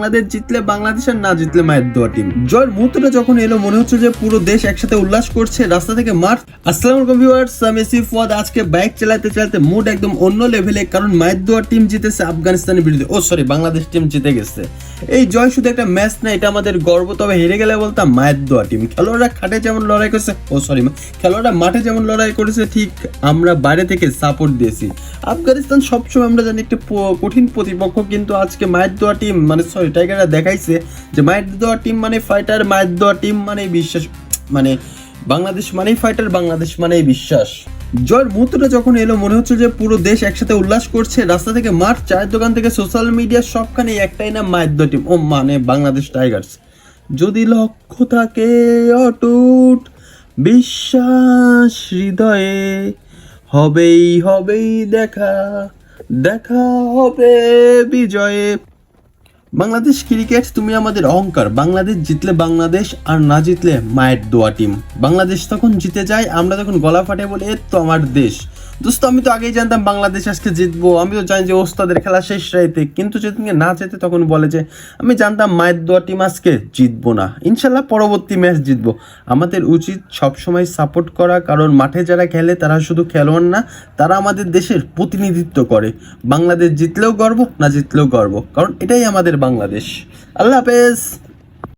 বাংলাদেশ জিতলে বাংলাদেশ আর না জিতলে মায়ের দোয়া টিম জয়ের মুহূর্তটা যখন এলো, মনে হচ্ছে যে পুরো দেশ একসাথে উল্লাস করছে রাস্তা থেকে মাঠ। আসসালামু আলাইকুম ভিউয়ার্স আমি সিফওয়াদ আজকে বাইক চালাতে চালাতে মুড একদম অন্য লেভেলে কারণ মায়ের দোয়া টিম জিতেছে আফগানিস্তানের বিরুদ্ধে। ও সরি বাংলাদেশ টিম জিতে গেছে। এই জয় শুধু একটা ম্যাচ না, এটা আমাদের গর্ব। তবে হেরে গেলে বলতাম মায়ের দোয়া টিম খেলোয়াড়রা খাটে যেমন লড়াই করেছে, ও সরি খেলোয়াড়রা মাঠে যেমন লড়াই করেছে, ঠিক আমরা বাইরে থেকে সাপোর্ট দিয়েছি। আফগানিস্তান সবসময় আমরা জানি একটা কঠিন প্রতিপক্ষ, কিন্তু আজকে মায়ের দেওয়া টিম মানে সরি টাইগাররা দেখাইছে যে মায়ের দেওয়া টিম মানে ফাইটার মায়ের দেওয়া টিম মানে বিশ্বাস মানে বাংলাদেশ মানেই ফাইটার বাংলাদেশ মানেই বিশ্বাস। জয়ের মুহূর্তটা যখন এলো, মনে হচ্ছে যে পুরো দেশ একসাথে উল্লাস করছে, রাস্তা থেকে মাঠ, চায়ের দোকান থেকে সোশ্যাল মিডিয়া সবখানে একটাই না মায়ের টিম ও মানে বাংলাদেশ টাইগার্স। যদি লক্ষ্য থাকে অটুট, বিশ্বাস হৃদয়ে হবেই হবেই দেখা দেখা হবে বিজয়ে। বাংলাদেশ ক্রিকেট, তুমি আমাদের অহংকার। বাংলাদেশ জিতলে বাংলাদেশ আর না জিতলে মায়ের দোয়া টিম। বাংলাদেশ তখন জিতে যায়, আমরা তখন গলা ফাটে বলে, এ তো আমার দেশ। দোস্ত, আমি তো আগেই জানতাম বাংলাদেশ আজকে জিতবো। আমি তো জানি যে ওস্তাদের খেলা শেষ রাইতে। কিন্তু যেদিনকে না যেতে তখন বলে যে, আমি জানতাম মায়ের দোয়া টিম আজকে জিতবো না। ইনশাল্লাহ পরবর্তী ম্যাচ জিতবো। আমাদের উচিত সবসময় সাপোর্ট করা, কারণ মাঠে যারা খেলে তারা শুধু খেলোয়াড় না, তারা আমাদের দেশের প্রতিনিধিত্ব করে। বাংলাদেশ জিতলেও গর্ব, না জিতলেও গর্ব। কারণ এটাই আমাদের বাংলাদেশ। আল্লাহ হাফেজ।